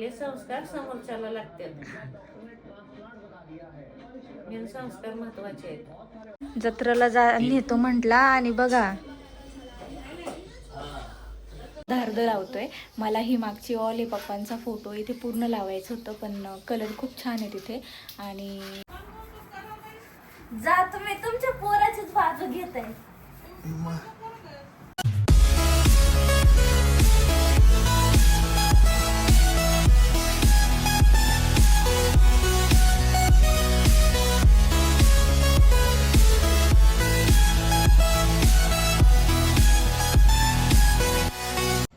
आपले संस्कार समोरच्याला लागतात. मेन संस्कार महत्त्वाचे आहेत. जत्रेला जा नेतो म्हटला आणि बघा. धारद लावतोय. मला ही मागची ऑल आहे पप्पांचा फोटो इथे पूर्ण लावायचं होतं पण कलर खूप छान आहे तिथे. आणि जा तुम्ही तुमच्या पोराचीच बाजू घेत आहे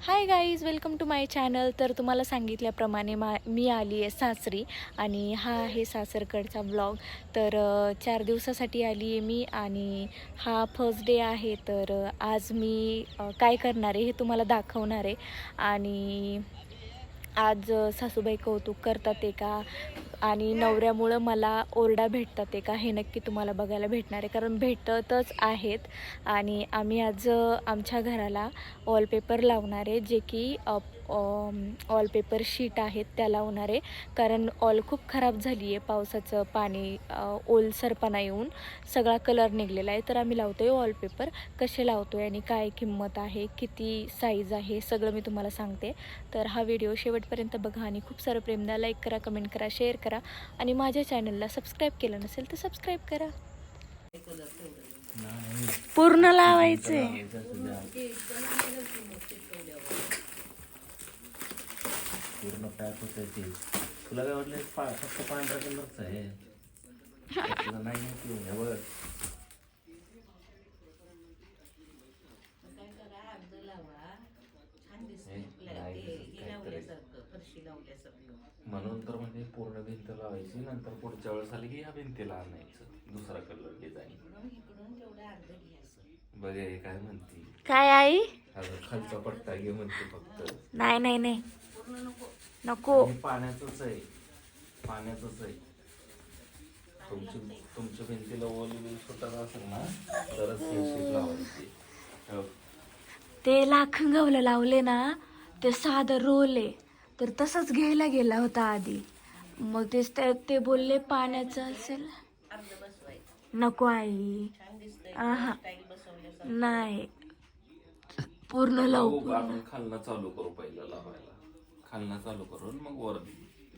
hi guys welcome to my channel तर तुम्हाला सांगितल्याप्रमाणे मा मी आली आहे सासरी आणि हा आहे सासरकडचा ब्लॉग तर चार दिवसासाठी आली आहे मी आणि हा फर्स्ट डे आहे. तर आज मी काय करणार आहे हे तुम्हाला दाखवणार आहे. आणि आज सासूबाई कौतुक करतात आहे का? आणि नवऱ्यामुळं मला ओरडा भेटतात आहे का हे नक्की तुम्हाला बघायला भेटणार आहे. कारण भेटतच आहेत. आणि आम्ही आज आमच्या घराला वॉलपेपर लावणार आहे जे की वॉलपेपर शीट आहेत त्या लावणार आहे कारण ऑल खूप खराब झाली आहे पावसाचं पाणी ओलसरपणा येऊन सगळा कलर निघलेला आहे. तर आम्ही लावतो आहे वॉलपेपर कसे लावतो आहे आणि काय किंमत आहे किती साईज आहे सगळं मी तुम्हाला सांगते. तर हा व्हिडिओ शेवटपर्यंत बघा आणि खूप सारं प्रेम द्या. लाईक करा कमेंट करा शेअर करा. आणि माझ्या चॅनलला सबस्क्राईब केलं नसेल तर सबस्क्राईब करा. पूर्ण लावायचे पूर्ण पॅक होत ते. तुला काय वाटलं पा फक्त पांढरा कलरचं आहे? तुला नाही आहे, हे बघ. लावल्यासारखं म्हणून तर म्हणजे पूर्ण भिंत लावायची नंतर पुढच्या वेळेस आली की ह्या भिंतीला आणायचं दुसरा कलर डिझाईन बघ हे काय म्हणते? काय आई? खालचा पट्टा घे म्हणते फक्त. नाही नाही नाही. पूर्ण नको. हे पाण्याचंच आहे. पाण्याचंच आहे. तुमची तुमच्या भिंतीला ओली बिल सुटत असेल ना तरच हे शीट लावायची. हो. ते लाखंगवलं लावले ना ते साधं रोल. आहे तर तसंच घ्यायला गेला होता आधी. मग तेच ते ते बोलले पाण्याचं असेल. नको आई. आहा. नाही. पूर्ण लावू आपण खालनं चालू करू पहिलं लावायला. खालनं चालू करून मग वर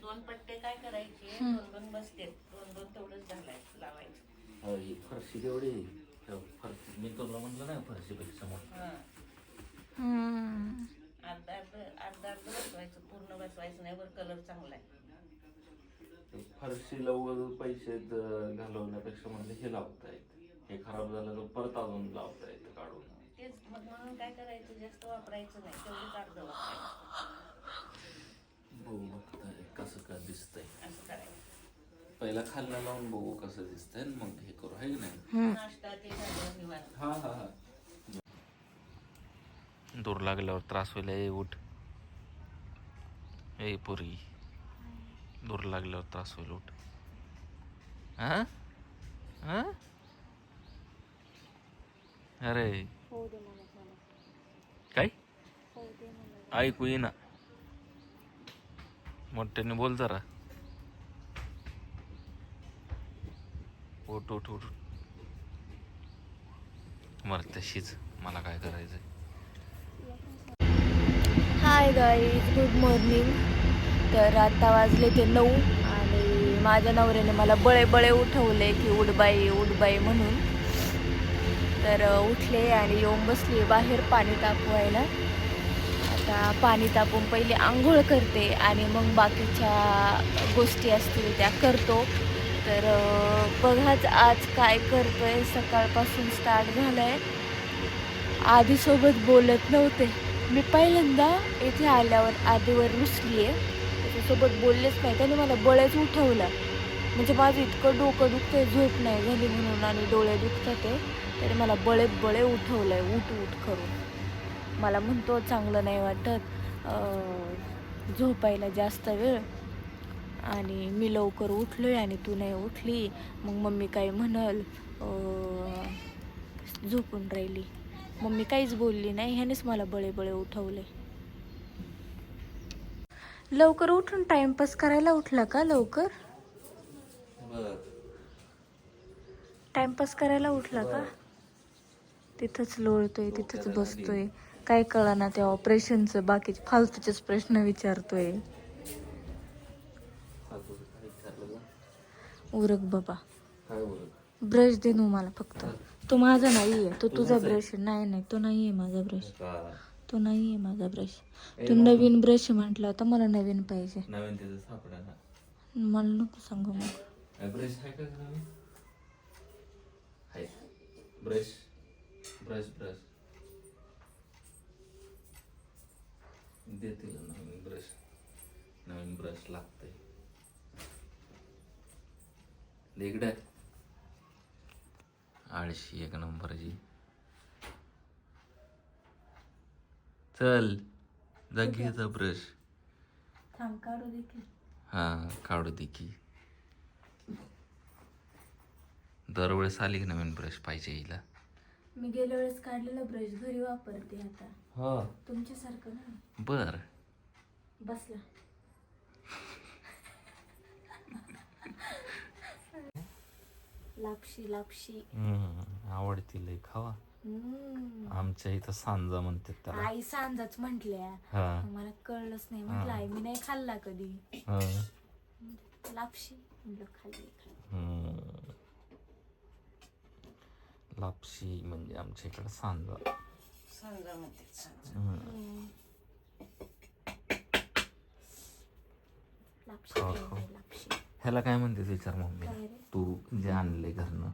दोन पट्टे काय करायचे? दोन दोन बसते दोन दोन तेवढंच घालायचं लावायचं. ही फरशी तेवढी फरशी मी तुला म्हटलं नाही फरशीपेक्षा मोठी हा. हम्म. अर्धा अर्ध अर्धा अर्ध बसवायचं पूर्ण बसवायचं नाही वर कलर चांगला आहे ते फरशीला उगाच पैसे घालवण्यापेक्षा म्हणजे हे लावता येत हे खराब झालं तर परत अजून लावता येतं काढून. तेच मग म्हणून काय करायचं? जास्त वापरायचं नाही. तेवढंच अर्ध वापरायचं. बघू बघताय कसं का दिसतंय. असं करायचं पहिला खालनं लावून बघू कसं दिसतंय आणि मग हे करू आहे की नाही? नाश्ता ते झालं निवांत. हा हा हा. दूर लागल्यावर त्रास होईल ए उठ. ए पुरी. दूर लागल्यावर त्रास होईल उठ. हा हा अरे. काय? ऐकू येईना. मोठ्याने बोल जरा. उठ उठ उठ मर तशीच. मला काय करायचंय? हाय गाईज गुड मॉर्निंग तर आता वाजले ते नऊ आणि माझ्या नवऱ्याने मला बळे बळे उठवले की उडबाई उडबाई म्हणून. तर उठले आणि येऊन बसले बाहेर पाणी तापवायला. आता पाणी तापून पहिले आंघोळ करते आणि मग बाकीच्या गोष्टी असतील त्या करतो. तर बघाच आज काय करतोय. सकाळपासून स्टार्ट झालं आहे आधीसोबत बोलत नव्हते. मी पहिल्यांदा इथे आल्यावर आधीवर रुसली आहे त्याच्यासोबत बोललेच नाही. त्याने मला बळेच उठवलं. म्हणजे माझं इतकं डोकं दुखतंय झोप नाही झाली म्हणून आणि डोळे दुखतात आहे. त्याने मला बळे बळे आहे उठ उठ करून. मला म्हणतो चांगलं नाही वाटत. झोपायला जास्त वेळ. आणि मी लवकर उठलोय आणि तू नाही उठली. मग मम्मी काय म्हणल? झोपून राहिली. मम्मी काहीच बोलली नाही. ह्यानेच मला बळे बळे उठवले. लवकर उठून टाइमपास करायला उठला का लवकर? टाइमपास करायला उठला का? तिथंच लोळतोय तिथंच बसतोय. काय कळना त्या ऑपरेशनचं? बाकीचे फालतूचेच प्रश्न विचारतोय? उरक बाबा. ब्रश दे नू मला फक्त. तो माझा नाहीये. तो तुझा आहे? ब्रश आहे. नाही नाही. तो नाहीये माझा ब्रश. तो नाहीये माझा ब्रश. तू नवीन ब्रश म्हटला तर मला नवीन पाहिजे. ना. मला नको सांगू मग. ब्रश आहे आहे. Brush brush. देतील नवीन ब्रश नवीन ब्रश लागतंय. इकडे आळशी एक नंबरची चल जा घे जा ब्रश थांब काढू देखील हा काढू दे की. दरवेळेस आली की नवीन ब्रश पाहिजे हिला? मी गेल्या वेळेस काढलेला ब्रश घरी वापरते आता. हो. तुमच्यासारखं नाही बर. बसला. लापशी लापशी. आवडती लय खावा. हम्म. आमच्या इथं सांजा म्हणतात त्याला. आई सांजाच म्हंटल्या. हा. मला कळलंच नाही. म्हटलं आई मी नाही खाल्ला कधी. हा. लापशी. म्हटलं खाल्ली. हम्म. लापशी म्हणजे आमच्या इकडं सांजा. ह्याला काय म्हणते विचार मम्मी? तू जे आणले घरनं.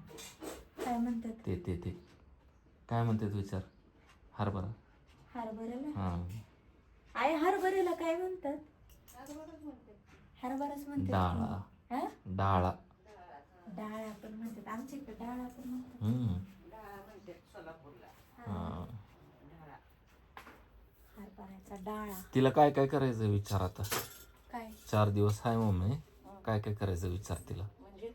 काय म्हणतात? ते ते ते. काय म्हणते विचार? हरभरा. हरभऱ्याला? हा. आई हरभऱ्याला काय म्हणतात? हरभराच म्हणतात डाळा. हा? डाळा. डाळा पण म्हणतात. आमच्या इकडे डाळा पण म्हणतात. हम्म. डाळा म्हणते सोलापूरला. हा. डाळा. तिला काय काय करायचं विचार आता? काय? चार दिवस आहे मम्मी. काय काय करायचं विचार तिला? म्हणजे?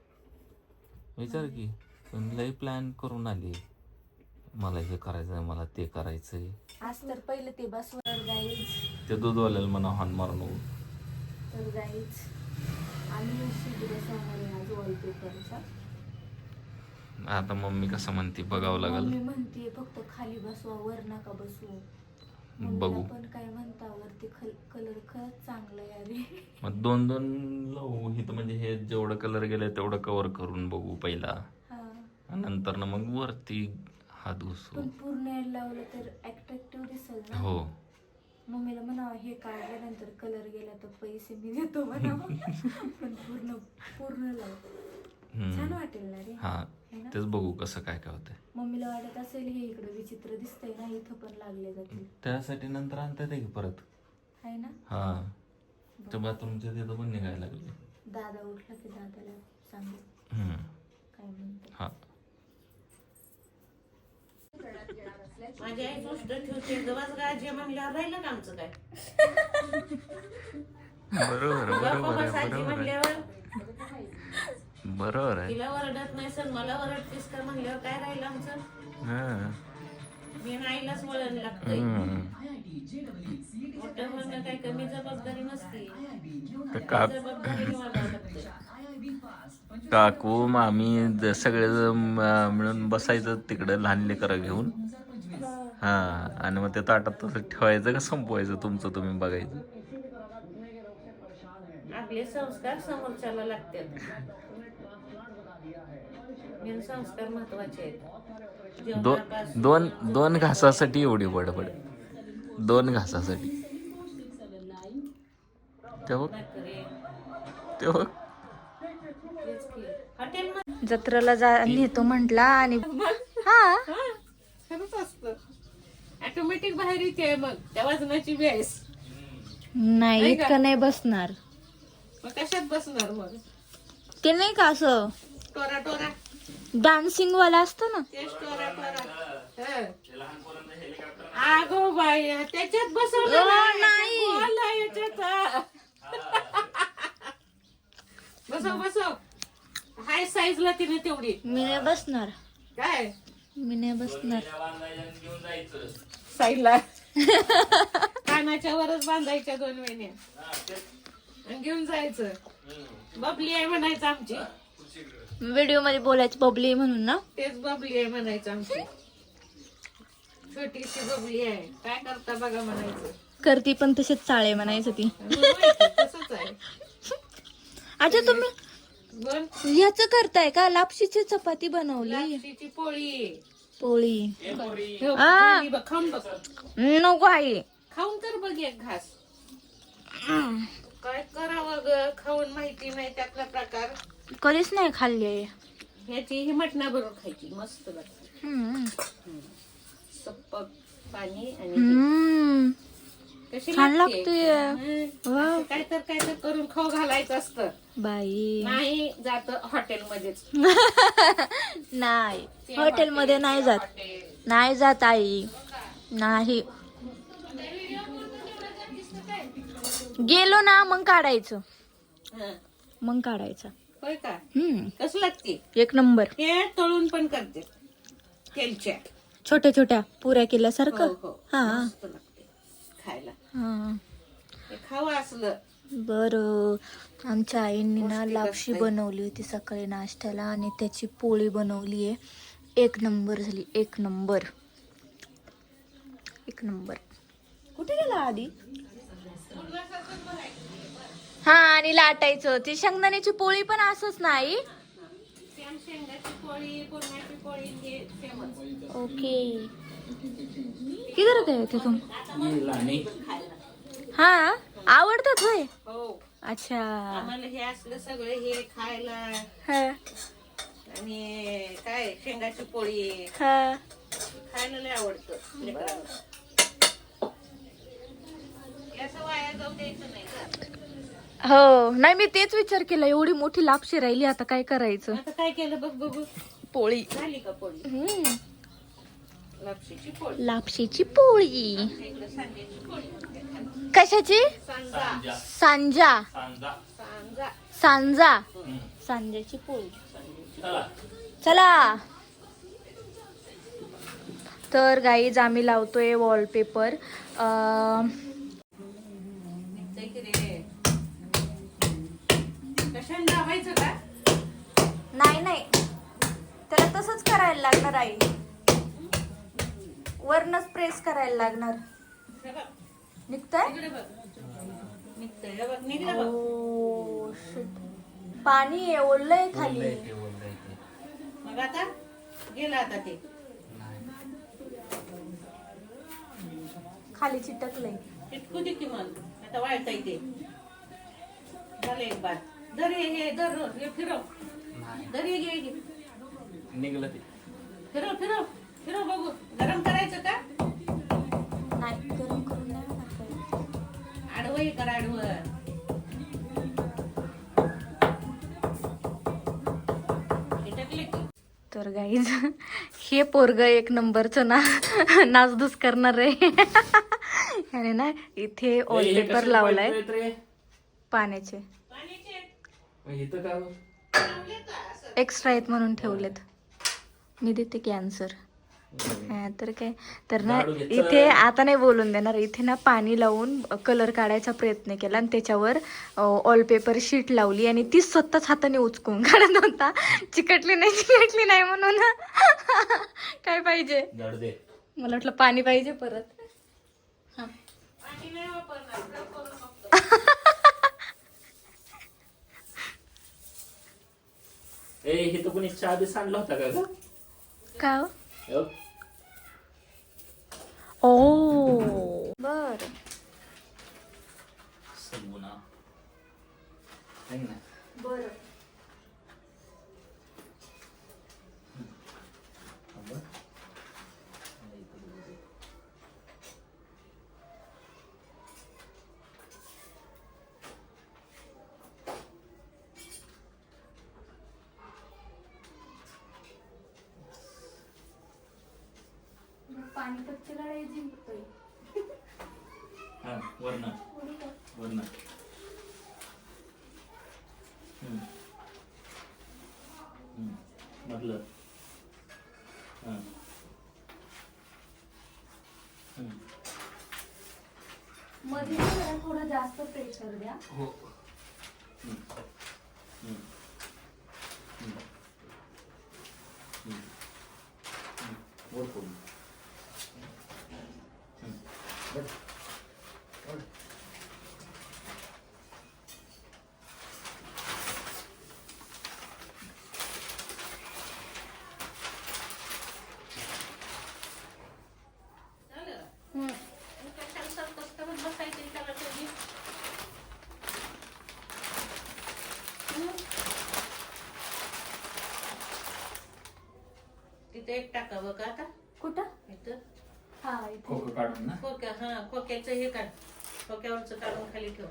विचार की पण लई प्लॅन करून आली. मला हे करायचंय मला ते करायचंय. आज तर पहिले ते बसवर जाईच. ते दूधवाल्याला म्हणा हॉर्न मारून तर जाईच. आणि शिबिर समोर आज वॉलपेपरचा आता मम्मी कसं म्हणते बघावं लागल. मी म्हणते फक्त खाली बसवा वर नका बसू बघू. पण काय म्हणता वरती कलर खरंच चांगला आहे मग दोन दोन लावू. इथं म्हणजे हे जेवढं कलर गेलं तेवढं कव्हर करून बघू पहिला. हा. नंतर ना मग वरती घुसू पण पूर्ण लावलं तर अट्रॅक्टिव्ह दिसेल हो. मम्मीला म्हणावं हे काढल्यानंतर कलर गेला तर पैसे मी देतो म्हणावं. पण पूर्ण पूर्ण लाव. छान. वाटेल ना रे. हा है? तेच बघू कसं काय काय होतंय. मम्मीला वाटत असेल हे इकडं विचित्र दिसतंय ना इथं पण लागले जातील. त्यासाठी नंतर आणतात की परत. आहे ना? हा. त्या बाथरूमच्या तिथं पण निघायला लागले. दादा उठला की दादाला सांगू हम्म. काय म्हणतो हा. माझी आई गोष्ट ठेवते. गवाच गाजे म्हणल्यावर राहिलं का आमचं काय? बरोबर गप्पा बसायची म्हणल्यावर बरोबर आहे. तिला वरडत नाही सर मला वरडतेस का म्हणल्यावर काय राहिलं आमचं? हा. मी आईलाच वळण लागतंय. हम्म. मोठं म्हणणं काही कमी जबाबदारी नसते. तर का जबाबदारी वागावं लागतं काकू मामी ज- सगळे म- मिळून बसायचं तिकडे लहान लेकरं घेऊन. हा आणि मग ते ताटात तसं ठेवायचं का संपवायचं तुमचं तुम्ही बघायचं? आपले संस्कार समोरच्याला लागतात. संस्कार महत्त्वाचे आहेत. दोन दोन दोन घासासाठी एवढी बडबड दोन घासासाठी. जत्रेला जा नेतो म्हटला आणि हा. खरंच असतं. ऑटोमॅटिक बाहेर येते मग. त्या वजनाची बेस नाही इतकं नाही बसणार. मग कशात बसणार मग? ते नाही का असं? टोरा टोरा. डान्सिंग वाला असतो ना? तेच टोरा टोरा. हं. अगो बाई त्याच्यात बसवलं नाही. याच्यात. बसव बसव. हाय साईजला तिने तेवढी. मी नाही बसणार. काय? मी नाही बसणार. साईडला कानाच्या वरच बांधायच्या दोन आणि घेऊन जायचं. बबली आहे म्हणायचं आमची. व्हिडिओमध्ये बोलायचं बबली म्हणून ना? तेच बबली आहे म्हणायचं आमची. छोटीशी बबली आहे. काय करता बघा म्हणायचं. करती पण तसेच चाळे म्हणायचं ती. तसंच आहे. अच्छा तुम्ही बोल ह्याच करताय का? लापशीची चपाती बनवली. लापशीची पोळी. पोळी. ठेव, आ. पोळी बघ, खाऊन बघ. नको आई. खाऊन तर बघ एक घास. काय करावं ग? खाऊन माहिती नाही त्यातला प्रकार. कधीच नाही खाल्ली. ह्याची ही मटणा बरोबर खायची मस्त लागते. हम्म. सप्पक पाणी आणि हम्म. कशी छान हं. असं काय तर काय तर करून खाऊ घालायचं असतं. बाई. नाही जात हॉटेलमध्येच. नाही. हॉटेलमध्ये नाही जात. नाही जात आई. नाही. गेलो ना मग काढायचं. हं. मग काढायचं. होय का? हम्म. कसं लागते? एक नंबर. हे तळून पण करते. तेलच्या. छोट्या छोट्या पुऱ्या हो केल्यासारखं? हो हा. मस्त लागते. खायला. हा. हे खावं असलं. बर. आमच्या आईंनी ना पौष्टिक लापशी असते. बनवली होती सकाळी नाश्त्याला आणि त्याची पोळी बनवली आहे. एक नंबर झाली. एक नंबर. एक नंबर. कुठे गेला आधी? हा आणि लाटायचं. ती शेंगदाण्याची पोळी पण असंच नाही हे ओके. किधर गए थे तुम ये लाणी हा? आवडतात होय? हो. अच्छा. आम्हाला हे असलं सगळं हे खायला. हा. आणि काय शेंगाची पोळी. हा. खायला लय आवडतं वाया जाऊ द्यायचं नाही हो. नाही मी तेच विचार केला एवढी मोठी लापशी राहिली आता काय करायचं? आता काय केलं बघ बघू. पोळी. झाली का पोळी? हम्म. लापशीची पोळी. लापशीची पोळी. आमच्या इकडं सांज्याची पोळी. म्हणतात. कशाची? सांजा. सांजा. सांजा. सांजा. सांजा. हम्म. सांज्याची पोळी. चला. चला. तर गाईज आम्ही लावतोय वॉलपेपर करायला लागणार आई? वरनच प्रेस करायला लागणार. हे निघतंय. हे ओ, shit. पाणी आहे ओललंय खाली. बोललंय ते, बोललंय ते. मग आता? गेलं आता ते. नाही. खाली चिटकलंय. चिटकू दे की मग. आता वाळता ते. झालं एक बार. दर हे हे दर हे फिरव. नाही. दर हे घे घे. निघलं ते. फिरव फिरव फिरव बघू. गरम करायचं का? नाही गरम करून नाही होणार काही. आडवं हे कर आडवं. टाकले की. तर गाईज हे पोरग एक नंबरचं ना नाचधूस करणार आहे. आणि ना इथे कशाला लावलाय? पाण्याचे. इथं हो? का एक्स्ट्रा आहेत म्हणून ठेवलेत. मी देते कॅन्सर तर काय? तर ना. इथे आता नाही बोलून देणार. इथे ना पाणी लावून कलर काढायचा प्रयत्न केला आणि त्याच्यावर ऑलपेपर शीट लावली आणि ती स्वतःच हाताने उचकून काढत होता चिकटली नाही चिकटली नाही म्हणून. काय पाहिजे? मला वाटलं पाणी पाहिजे परत. हा. पाणी नाही वापरणार रब करून बघतो. ए हे तर कोणी चहा सांडला होता का ग? का वर्ण वर्ण हा हम्म. जास्त प्रेशर द्या. हो हम्म. हम्म. हम्म. हम्म. हम्म. वर करून. हम्म. वर. वर. झालं का? मग कशाला सरकस करत बसायचं त्याला कधी? हं? तिथे एक टाकावं का आता. कुठं? इथं. हा इथे. खोकं काढून ना? खोक्या हा खोक्याचं हे काढ. खोक्यावरचं काढून खाली ठेव.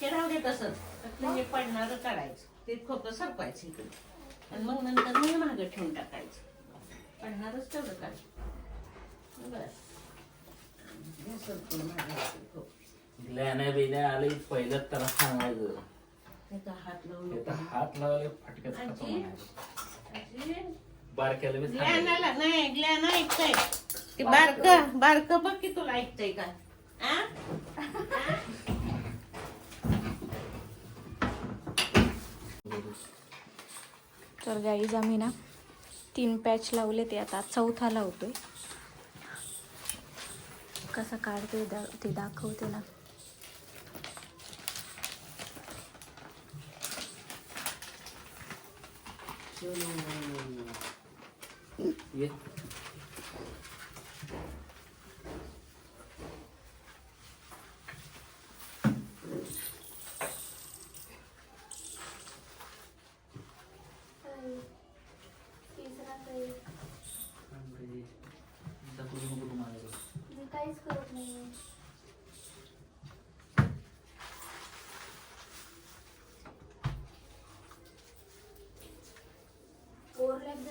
ते राहू दे तसंच. फक्त हे पडणारं काढायचं. ते खोकं सरकवायचं इकडे. आणि मग नंतर मी मागं ठेवून टाकायचं. पडणारच तेवढं काढ. बस. हे सरकून मागं ठेव. बिल्या आले पहिलं त्याला सांगायचं. त्याचा हात लावून हे तर हात लावले फटक्यात आजी? खातो म्हणायचं. आजी, बारक्याला बी सांगायचं. ग्लॅनाला नाही ग्लॅना ऐकतंय. ते बारक बारक. बघ. की तुला ऐकतंय का? आ? तर गाईज आम्ही ना तीन पॅच लावले ते आता. चौथा लावतोय. कसा काढते दा ते दाखवते ना. ये. दाखवू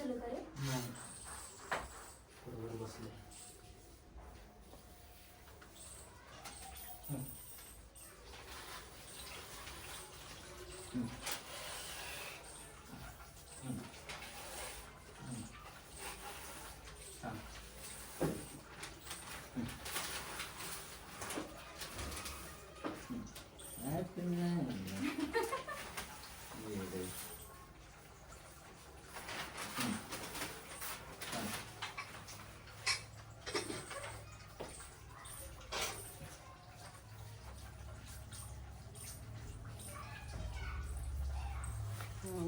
சொல்லுங்கள்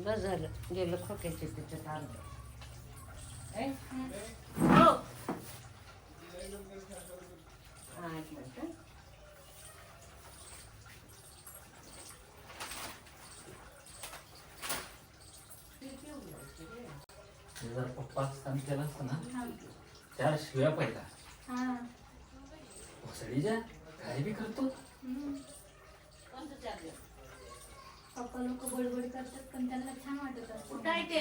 बस झालं गेलं खोक्याचे आलं ए? हो. हा, हं. हे जर पप्पा काम केलं असतं ना चार शिव्या पहिला हां काय बी करतो? पप्पा लोक बडबड करतात पण त्यांना छान वाटत कुठं आहे ते?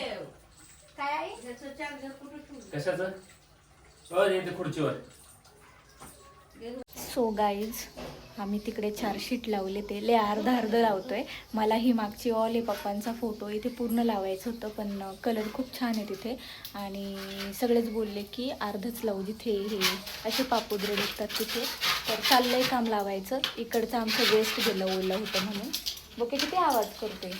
काय आहे त्याचं चार्जर कुठं ठेवलं? कशाचं? खुर्चीवर. सो गाईज आम्ही तिकडे चार शीट लावले ते ले अर्धा अर्ध लावतोय. मला ही मागची ऑल आहे पप्पांचा फोटो इथे पूर्ण लावायचं होतं पण कलर खूप छान आहे तिथे. आणि सगळेच बोलले की अर्धच लावू जिथे हे असे पापुद्रे दिसतात तिथे. तर चाललंय काम लावायचं. इकडचं आमचं वेस्ट गेलं ओलं होतं म्हणून. बोके किती आवाज करतोय?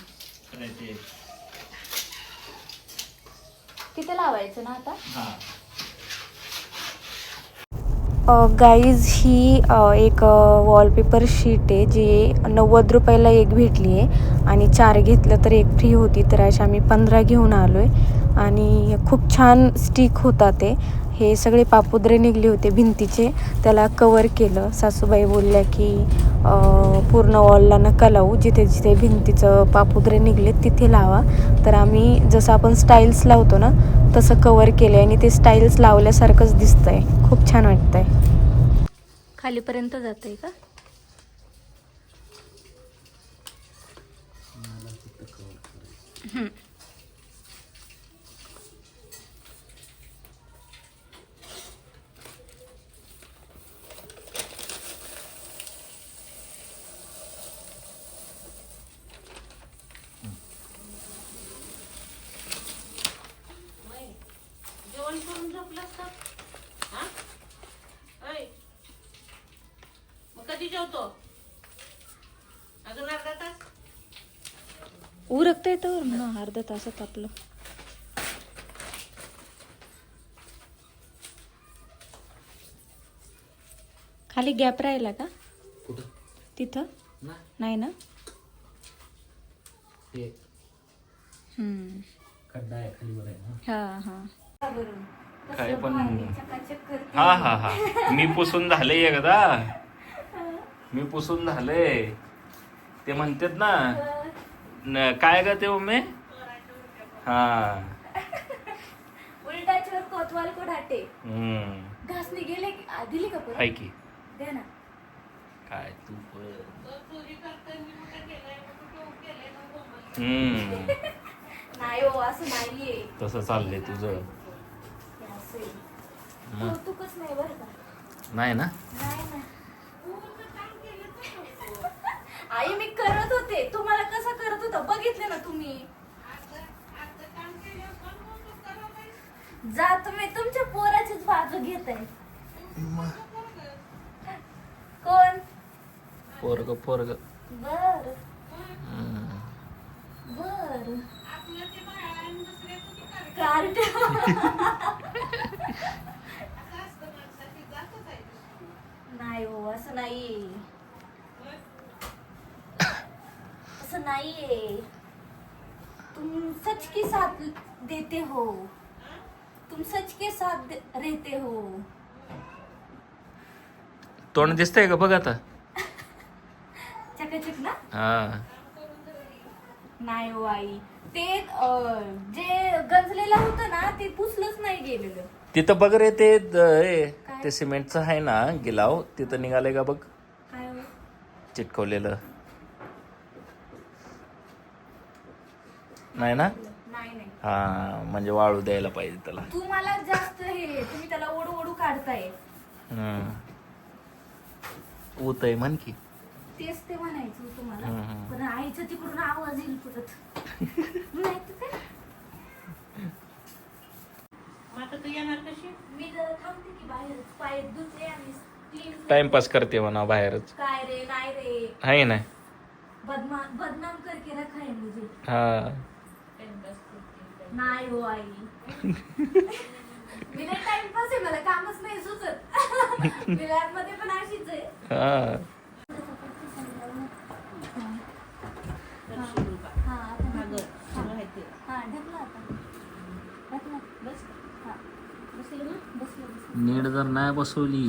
तिथे लावायचं ना आता? हा. गाईज ही अ, एक वॉलपेपर शीट आहे जी नव्वद रुपयाला एक भेटली आहे. आणि चार घेतलं तर एक फ्री होती तर अशा आम्ही पंधरा घेऊन आलो आहे आणि खूप छान स्टिक होता ते. हे सगळे पापुद्रे निघले होते भिंतीचे. त्याला कवर केलं. सासूबाई बोलल्या की पूर्ण वॉलला नका लावू. जिथे जिथे भिंतीचं पापुद्रे निघले तिथे लावा. तर आम्ही जसं आपण स्टाईल्स लावतो ना तसं कवर केलं आणि ते स्टाईल्स लावल्यासारखंच दिसतंय. खूप छान वाटतंय. खालीपर्यंत जात आहे का? हम्म करून झोपलास का हा जेवतो अजून अर्धा तास उरकता येतं ना अर्धा तासात आपलं. खाली गॅप राहिला का? तिथं? नाही ना? ते हम्म. खड्डा आहे खाली वर आहे ना. हा हा. काय पण हा हा हा. मी पुसून झाले एकदा. मी पुसून झाले ते म्हणतात ना न- काय ग ते उमे? हा. उलटाच्यावर कोतवाल कोढाटे हम्म. घासणी गेले की- आ, दिली का परत? हाय की. द्या ना. काय तू पण. हम्म नाही हो असं नाहीये. तसं चाललंय तुझं. हे असं आहे. मग? कौतुकच नाही बरं का? नाही ना? नाही ना. आई मी करत होते. तुम्हाला कसं करत होता? बघितले ना तुम्ही. जा तुम्ही तुमच्या पोराचीच बाजू घेत. आहे कोण? पोरग पोरग. बर. बर. कार्ट नाही हो असं नाही असं नाहीये. तुम सच के साथ देते हो. तुम सच के साथ रहते हो। तोंड दिसतंय का? बघ आता. चकाचक ना? हा. नाही हो आई. ते अं, जे गंजलेलं होतं ना ते पुसलंच नाही गेलेलं. तिथं बघ रे ते द- हे? ते सिमेंटचं आहे ना गिलाव तिथं निघालंय का बघ? काय हो? चिटकवलेलं. नाही ना? हा म्हणजे वाळू द्यायला पाहिजे त्याला. तुम्हाला जास्त हे तुम्ही त्याला ओढू ओढू काढताय. हम्म. ऊत आहे म्हण की. तेच ते म्हणायचं तुम्हाला हम्म, हम्म. पण आईचं तिकडून आवाज येईल परत. नाही तर काय मग आता तू येणार कशी? मी जरा थांबते की बाहेर. पाय धुते आणि clean टाइमपास करते म्हणा बाहेरच. काय रे नाही रे. आहे ना. बदमा बदनाम करके रखा है मुझे. हा. नाही हो आई. मी नाही टाइमपास आहे मला कामच नाही सुचत. मी लॅबमध्ये पण अशीच आहे. हा? हा. हा. हा हा नीट जर नाही बसवली.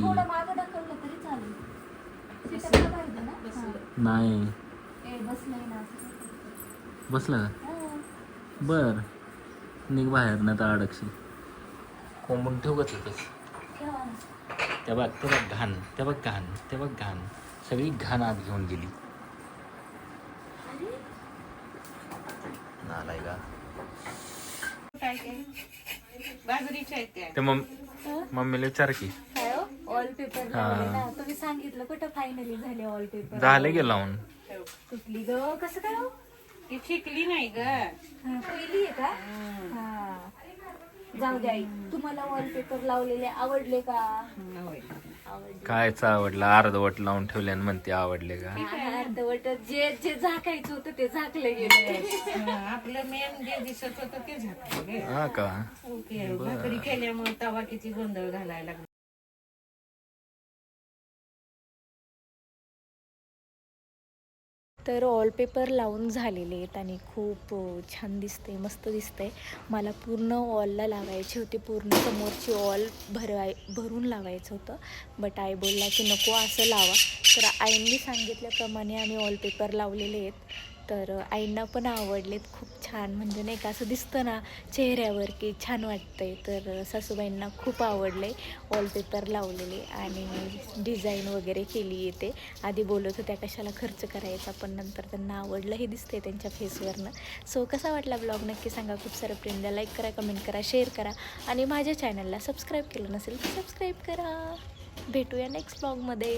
नाही हा. बसलं. का? बर. निघ बाहेर नाही तर अडकशील. कोंबून ठेव का तिथंच. ना. त्या बघ ते बघ घाण ते बघ घाण ते बघ घाण. सगळी घाण आत घेऊन गेली. नालाय का बाजरीच्या आहेत त्या. ते मम मम्मीला विचार की. काय हो? हा. लावले ना. तुम्ही सांगितलं कुठं फायनली झाले वॉलपेपर झाले गे लावून. कुठली ग? कसं काय हो? ती शिकली नाही ग. हा, पहिली आहे का? हा. जाऊ द्या आई तुम्हाला वॉलपेपर लावलेले आवडले का. आवडले. कायच आवडलं? अर्धवट लावून ठेवले आणि म्हणते आवडले का? अर्धवट जे जे झाकायचं होतं ते झाकलं गेलं. आपलं मेन जे दिसत होतं ते झाकलं. हा का? ओके भाकरी केल्यामुळे तवा किती गोंधळ घालायला लागला. तर वॉलपेपर लावून झालेले आहेत आणि खूप छान दिसते मस्त दिसते मला पूर्ण वॉलला लावायची होती. पूर्ण समोरची वॉल भरवाय भरून लावायचं होतं. बट आई बोलला की नको असं लावा. तर आईंनी सांगितल्याप्रमाणे आम्ही वॉलपेपर लावलेले आहेत. तर आईंना पण आवडलेत खूप छान. म्हणजे नाही का असं दिसतं ना चेहऱ्यावर की छान वाटतंय. तर सासूबाईंना खूप आवडले वॉलपेपर लावलेले आणि डिझाईन वगैरे केली येते आधी बोलत होत्या कशाला खर्च करायचा? पण नंतर त्यांना आवडलं हे दिसते त्यांच्या फेसवरनं सो कसा वाटला ब्लॉग नक्की सांगा. खूप सारं प्रेम द्या लाईक करा कमेंट करा शेअर करा आणि माझ्या चॅनलला सबस्क्राईब केलं नसेल तर सबस्क्राईब करा. भेटूया नेक्स्ट ब्लॉगमध्ये